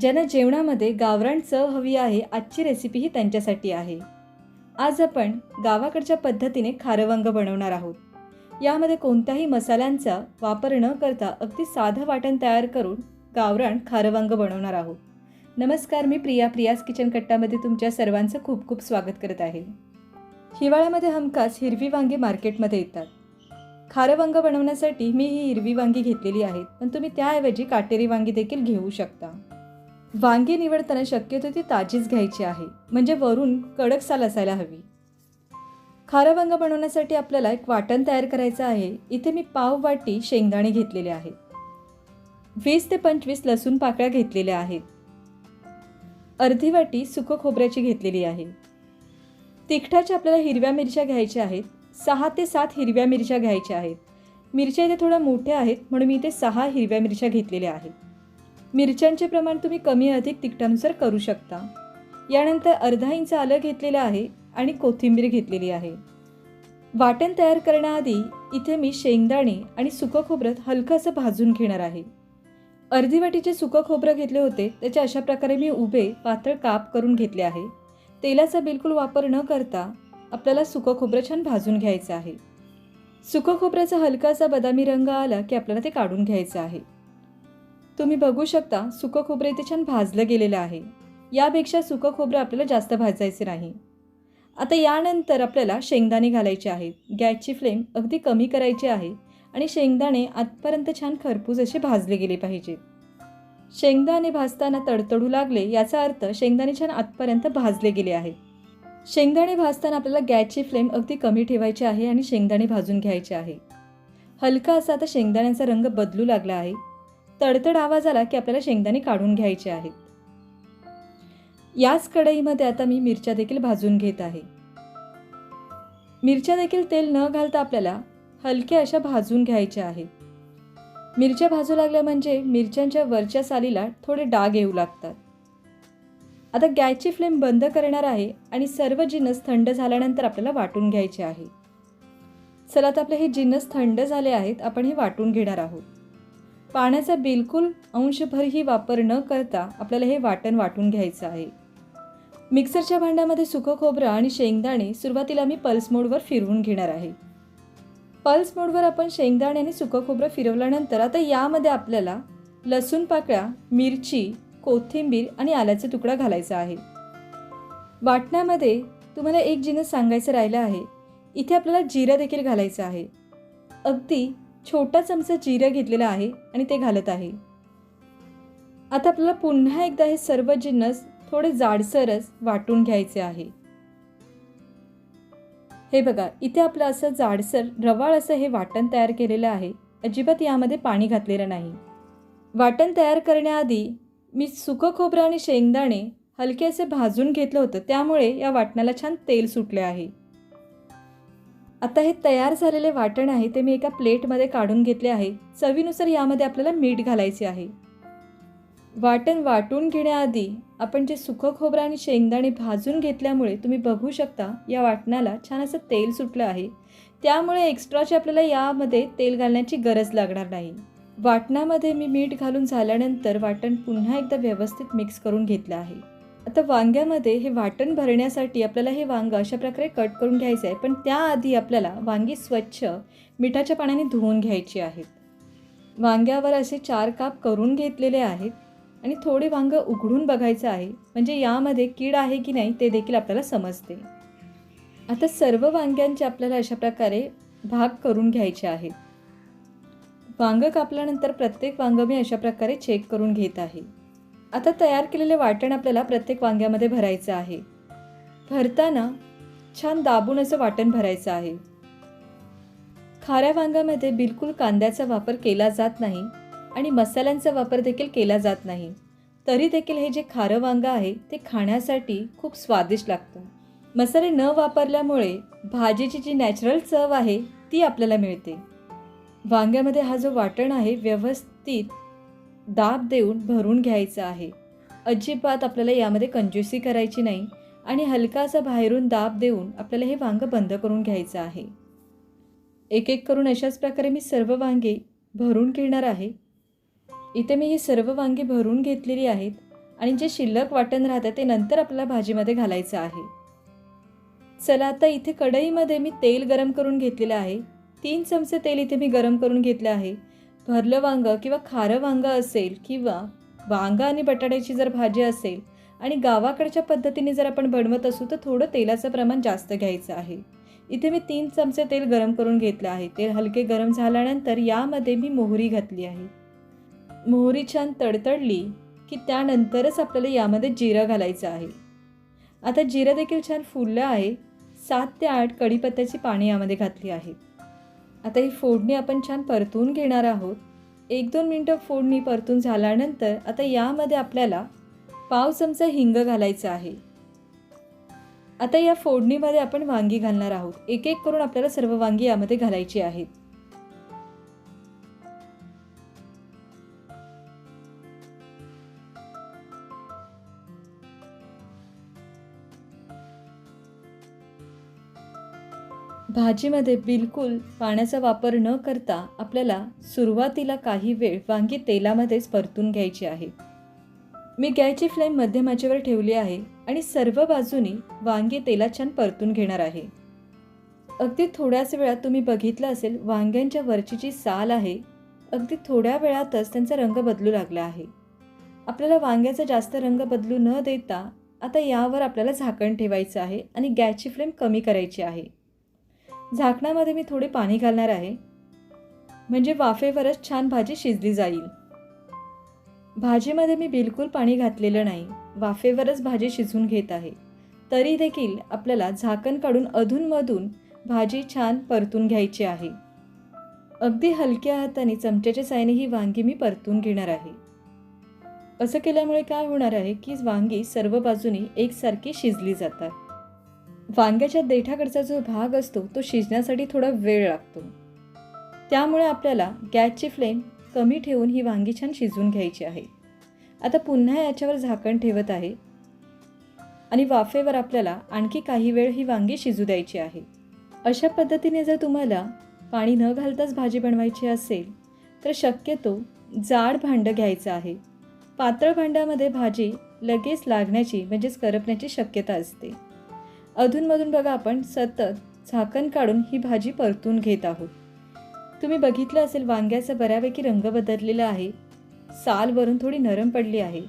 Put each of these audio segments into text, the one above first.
ज्यांना जेवणामध्ये गावरान चव हवी आहे आजची रेसिपी ही त्यांच्यासाठी आहे. आज आपण गावाकडच्या पद्धतीने खारवंग बनवणार आहोत. यामध्ये कोणत्याही मसाल्यांचा वापर न करता अगदी साधं वाटण तयार करून गावरान खारवंग बनवणार आहोत. नमस्कार मी प्रिया प्रियास किचन कट्टामध्ये तुमच्या सर्वांचं खूप खूप स्वागत करत आहे. हिवाळ्यामध्ये हमखास हिरवी वांगी मार्केटमध्ये येतात. खारं वांग बनवण्यासाठी मी ही हिरवी वांगी घेतलेली आहेत पण तुम्ही त्याऐवजी काटेरी वांगी देखील घेऊ शकता. वांगी निवडताना शक्यतो ती ताजीच घ्यायची आहे. म्हणजे वरून कडक साल असायला हवी. खारं वांग बनवण्यासाठी आपल्याला एक वाटण तयार करायचं आहे. इथे मी पाव वाटी शेंगदाणे घेतलेले आहेत. वीस ते पंचवीस लसूण पाकळ्या घेतलेल्या आहेत. अर्धी वाटी सुकं खोबऱ्याची घेतलेली आहे. तिखटाच्या आपल्याला हिरव्या मिरच्या घ्यायच्या आहेत. सहा ते सात हिरव्या मिरच्या घ्यायच्या आहेत. मिरच्या इथे थोड्या मोठ्या आहेत. म्हणून मी इथे सहा हिरव्या मिरच्या घेतलेल्या आहेत. मिरच्यांचे प्रमाण तुम्ही कमी अधिक तिखटानुसार करू शकता. यानंतर अर्धा इंच आलं घेतलेलं आहे आणि कोथिंबीर घेतलेली आहे. वाटण तयार करण्याआधी इथे मी शेंगदाणे आणि सुकं खोबरं हलकं असं भाजून घेणार आहे. अर्धी वाटीचे सुकं खोबरं घेतले होते त्याचे अशा प्रकारे मी उभे पातळ काप करून घेतले आहे. तेलाचा बिलकुल वापर न करता आपल्याला सुकं खोबरं छान भाजून घ्यायचं आहे. सुकं खोबऱ्याचा हलकासा बदामी रंग आला की आपल्याला ते काढून घ्यायचं आहे. तुम्ही बघू शकता सुकं खोबरं इथे छान भाजलं गेलेलं आहे. यापेक्षा सुकं खोबरं आपल्याला जास्त भाजायचे नाही. आता यानंतर आपल्याला शेंगदाणे घालायचे आहेत. गॅसची फ्लेम अगदी कमी करायची आहे आणि शेंगदाणे आतपर्यंत छान खरपूस असे भाजले गेले पाहिजेत शेंगदाणे भाजताना तडतडू लागले याचा अर्थ शेंगदाणे छान आतपर्यंत भाजले गेले आहेत शेंगदाणे भाजताना आपल्याला गॅसची फ्लेम अगदी कमी ठेवायची आहे आणि शेंगदाणे भाजून घ्यायचे आहे. हलका असा आता शेंगदाण्याचा रंग बदलू लागला आहे. तडतड आवाज आला की आपल्याला शेंगदाणे काढून घ्यायचे आहेत. याच कढईमध्ये आता मी मिरच्या देखील भाजून घेत आहे. मिरच्या देखील तेल न घालता आपल्याला हलक्या अशा भाजून घ्यायच्या आहेत. मिरच्या भाजू लागल्या म्हणजे मिरच्यांच्या वरच्या सालीला थोडे डाग येऊ लागतात. आता गॅसची फ्लेम बंद करणार आहे आणि सर्व जिन्नस थंड झाल्यानंतर आपल्याला वाटून घ्यायचे आहे. चला आता आपले हे जिन्नस थंड झाले आहेत आपण हे वाटून घेणार आहोत. पाण्याचा बिलकुल अंशभरही वापर न करता आपल्याला हे वाटण वाटून घ्यायचं आहे. मिक्सरच्या भांड्यामध्ये सुकं खोबरं आणि शेंगदाणे सुरुवातीला मी पल्स मोडवर फिरवून घेणार आहे. पल्स मोडवर आपण शेंगदाणे आणि सुकं खोबरं फिरवल्यानंतर आता यामध्ये आपल्याला लसूण पाकळ्या मिरची कोथिंबीर आणि आल्याचा तुकडा घालायचा आहे. वाटण्यामध्ये तुम्हाला एक जिनस सांगायचं राहिलं आहे. इथे आपल्याला जिरं देखील घालायचं आहे. अगदी छोटा चमचा जिरं घेतलेलं आहे आणि ते घालत आहे. आता आपल्याला पुन्हा एकदा हे सर्व जिन्नस थोडे जाडसरच वाटून घ्यायचे आहे. हे बघा इथे आपलं असं जाडसर रवाळ असं हे वाटण तयार केलेलं आहे. अजिबात यामध्ये पाणी घातलेलं नाही. वाटण तयार करण्याआधी मी सुकं खोबरं आणि शेंगदाणे हलके असे भाजून घेतलं होतं. त्यामुळे या वाटणाला छान तेल सुटले आहे. आता हे तयार झालेले वाटण आहे ते मी एका प्लेटमध्ये काढून घेतले आहे. चवीनुसार यामध्ये आपल्याला मीठ घालायचे आहे. वाटण वाटून घेण्याआधी आपण जे सुकं खोबरं आणि शेंगदाणे भाजून घेतल्यामुळे तुम्ही बघू शकता या वाटणाला छान असं तेल सुटलं आहे. त्यामुळे एक्स्ट्राचे आपल्याला यामध्ये तेल घालण्याची गरज लागणार नाही. वाटणामध्ये मी मीठ घालून झाल्यानंतर वाटण पुन्हा एकदा व्यवस्थित मिक्स करून घेतलं आहे. आता वांग्यामध्ये हे वाटण भरण्यासाठी आपल्याला हे वांग अशा प्रकारे कट करून घ्यायचं आहे पण त्याआधी आपल्याला वांगी स्वच्छ मिठाच्या पाण्याने धुवून घ्यायची आहेत वांग्यावर असे चार काप करून घेतलेले आहेत आणि थोडे वांगं उघडून बघायचं आहे म्हणजे यामध्ये कीड आहे की नाही ते देखील आपल्याला समजते. आता सर्व वांग्यांचे आपल्याला अशा प्रकारे भाग करून घ्यायचे आहेत. वांग कापल्यानंतर प्रत्येक वांग मी अशा प्रकारे चेक करून घेत आहे. आता तयार केलेले वाटण आपल्याला प्रत्येक वांग्यामध्ये भरायचं आहे. भरताना छान दाबून असं वाटण भरायचं आहे. खाऱ्या वांग्यामध्ये बिलकुल कांद्याचा वापर केला जात नाही आणि मसाल्यांचा वापर देखील केला जात नाही. तरी देखील हे जे खारं वांगं आहे ते खाण्यासाठी खूप स्वादिष्ट लागतं. मसाले न वापरल्यामुळे भाजीची जी नॅचरल चव आहे ती आपल्याला मिळते. वांग्यामध्ये हा जो वाटण आहे व्यवस्थित दाब देऊन भरून घ्यायचं आहे. अजिबात आपल्याला यामध्ये कंजूसी करायची नाही आणि हलकासा बाहेरून दाब देऊन आपल्याला हे वांगं बंद करून घ्यायचं आहे. एक एक करून अशाच प्रकारे मी सर्व वांगे भरून घेणार आहे. इथे मी ही सर्व वांगी भरून घेतलेली आहेत आणि जे शिल्लक वाटण राहतं ते नंतर आपल्याला भाजीमध्ये घालायचं आहे. चला आता इथे कढईमध्ये मी तेल गरम करून घेतलेलं आहे. तीन चमचे तेल इथे मी गरम करून घेतलं आहे. भरलं वांगं किंवा खारं वांगं असेल किंवा वांगं आणि बटाट्याची जर भाजी असेल आणि गावाकडच्या पद्धतीने जर आपण बनवत असू तर थोडं तेलाचं प्रमाण जास्त घ्यायचं आहे. इथे मी तीन चमचे तेल गरम करून घेतलं आहे. तेल हलके गरम झाल्यानंतर यामध्ये मी मोहरी घातली आहे. मोहरी छान तडतडली की त्यानंतरच आपल्याला यामध्ये जिरं घालायचं आहे. आता जिरं देखील छान फुललं आहे. सात ते आठ कढीपत्त्याची पाणी यामध्ये घातली आहेत आता ही फोडणी आपण छान परतून घेणार आहोत. एक दोन मिनटं फोडणी परतून झाल्यानंतर आता यामध्ये आपल्याला पाव चमचा हिंग घालायचं आहे. आता या फोडणीमध्ये आपण वांगी घालणार आहोत. एक एक करून आपल्याला सर्व वांगी यामध्ये घालायची आहेत. भाजीमध्ये बिलकुल पाण्याचा वापर न करता आपल्याला सुरुवातीला काही वेळ वांगी तेलामध्येच परतून घ्यायची आहे. मी गॅसची फ्लेम मध्यमाचेवर ठेवली आहे आणि सर्व बाजूनी वांगी तेलात छान परतून घेणार आहे. अगदी थोड्याच वेळात तुम्ही बघितलं असेल वांग्यांच्या वरची जी साल आहे. अगदी थोड्या वेळातच त्यांचा रंग बदलू लागला आहे. आपल्याला वांग्याचा जास्त रंग बदलू न देता आता यावर आपल्याला झाकण ठेवायचं आहे आणि गॅसची फ्लेम कमी करायची आहे. झाकणामध्ये मी थोडे पाणी घालणार आहे. म्हणजे वाफेवरच छान भाजी शिजली जाईल. भाजीमध्ये मी बिलकुल पाणी घातलेलं नाही. वाफेवरच भाजी शिजून घेत आहे. तरी देखील आपल्याला झाकण काढून अधूनमधून भाजी छान परतून घ्यायची आहे. अगदी हलक्या हाताने चमच्याच्या सायने ही वांगी मी परतून घेणार आहे. असं केल्यामुळे काय होणार आहे की वांगी सर्व बाजूनी एकसारखी शिजली जातात. वांग्याच्या देठाकडचा जो भाग असतो तो शिजण्यासाठी थोडा वेळ लागतो. त्यामुळे आपल्याला गॅसची फ्लेम कमी ठेवून ही वांगी छान शिजवून घ्यायची आहे. आता पुन्हा याच्यावर झाकण ठेवत आहे. आणि वाफेवर आपल्याला आणखी काही वेळ ही वांगी शिजू द्यायची आहे. अशा पद्धतीने जर तुम्हाला पाणी न घालताच भाजी बनवायची असेल तर शक्यतो जाड भांडं घ्यायचं आहे. पातळ भांड्यामध्ये भाजी लगेच लागण्याची म्हणजेच करपण्याची शक्यता असते. अधूनमधून बघा आपण सतत झाकण काढून ही भाजी परतून घेत आहोत. तुम्ही बघितलं असेल वांग्याचा बऱ्यापैकी रंग बदललेला आहे. साल वरून थोडी नरम पडली आहे.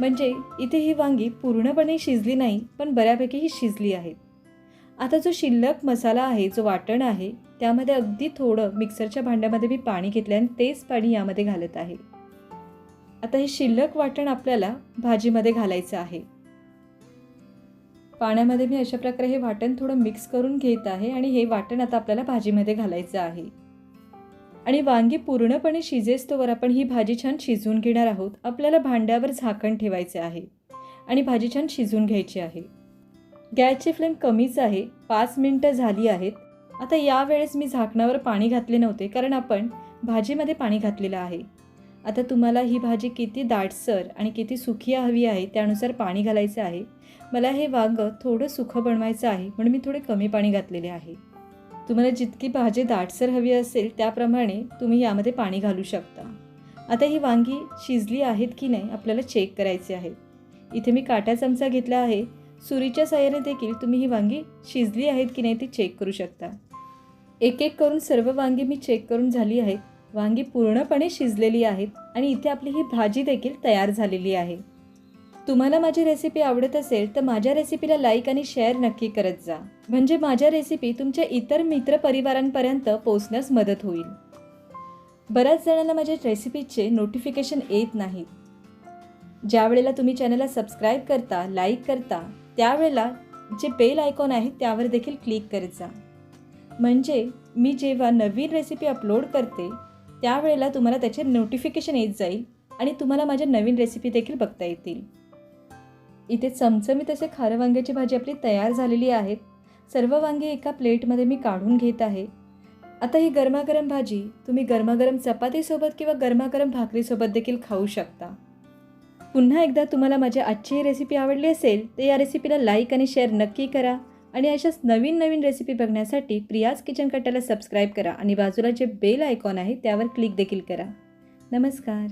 म्हणजे इथे ही वांगी पूर्णपणे शिजली नाही पण बऱ्यापैकी ही शिजली आहेत आता जो शिल्लक मसाला आहे जो वाटण आहे त्यामध्ये अगदी थोडं मिक्सरच्या भांड्यामध्ये मी पाणी घेतलं आणि तेच पाणी यामध्ये घालत आहे. आता हे शिल्लक वाटण आपल्याला भाजीमध्ये घालायचं आहे. पाण्यामध्ये मी अशा प्रकारे हे वाटण थोडं मिक्स करून घेत आहे आणि हे वाटण आता आपल्याला भाजीमध्ये घालायचं आहे. आणि वांगी पूर्णपणे शिजेस्तोवर आपण ही भाजी छान शिजवून घेणार आहोत. आपल्याला भांड्यावर झाकण ठेवायचे आहे आणि भाजी छान शिजवून घ्यायची आहे. गॅसची फ्लेम कमीच आहे. पाच मिनटं झाली आहेत. आता यावेळेस मी झाकणावर पाणी घातले नव्हते कारण आपण भाजीमध्ये पाणी घातलेलं आहे. आता तुम्हाला ही भाजी किती दाटसर आणि किती सुखी हवी आहे त्यानुसार पाणी घालायचं आहे. मला हे वांगं थोडं सुखं बनवायचं आहे म्हणून मी थोडे कमी पाणी घातलेले आहे. तुम्हाला जितकी भाजी दाटसर हवी असेल त्याप्रमाणे तुम्ही यामध्ये पाणी घालू शकता. आता ही वांगी शिजली आहेत की नाही आपल्याला चेक करायचे आहेत इथे मी काट्या चमचा घेतला आहे. सुरीच्या साह्याने देखील तुम्ही ही वांगी शिजली आहेत की नाही ती चेक करू शकता. एक एक करून सर्व वांगी मी चेक करून झाली आहेत. वांगी पूर्णपणे शिजलेली आहेत आणि इथे आपली ही भाजी देखील तयार झालेली आहे. तुम्हाला माझी रेसिपी आवडत असेल तर माझ्या रेसिपीला लाईक आणि शेअर नक्की करत जा. म्हणजे माझ्या रेसिपी तुमच्या इतर मित्रपरिवारांपर्यंत पोचण्यास मदत होईल. बऱ्याच जणांना माझ्या रेसिपीचे नोटिफिकेशन येत नाहीत ज्या वेळेला तुम्ही चॅनलला सबस्क्राईब करता लाईक करता त्यावेळेला जे बेल आयकॉन आहे त्यावर देखील क्लिक करत जा. म्हणजे मी जेव्हा नवीन रेसिपी अपलोड करते त्यावेळेला तुम्हाला त्याचे नोटिफिकेशन येत जाईल आणि तुम्हाला माझ्या नवीन रेसिपी देखील बघता येतील. इथे चमचमीत असे खारं वांग्याची भाजी आपली तयार झालेली आहेत सर्व वांगी एका प्लेटमध्ये मी काढून घेत आहे. आता ही गरमागरम भाजी तुम्ही गरमागरम चपातीसोबत किंवा गरमागरम भाकरीसोबत देखील खाऊ शकता. पुन्हा एकदा तुम्हाला माझी आजची ही रेसिपी आवडली असेल तर या रेसिपीला लाईक आणि शेअर नक्की करा. आणि अशाच नवीन नवीन रेसिपी बघण्यासाठी प्रियाज किचन कट्ट्याला सबस्क्राईब करा आणि बाजूला जे बेल आयकॉन आहे त्यावर क्लिक देखील करा. नमस्कार.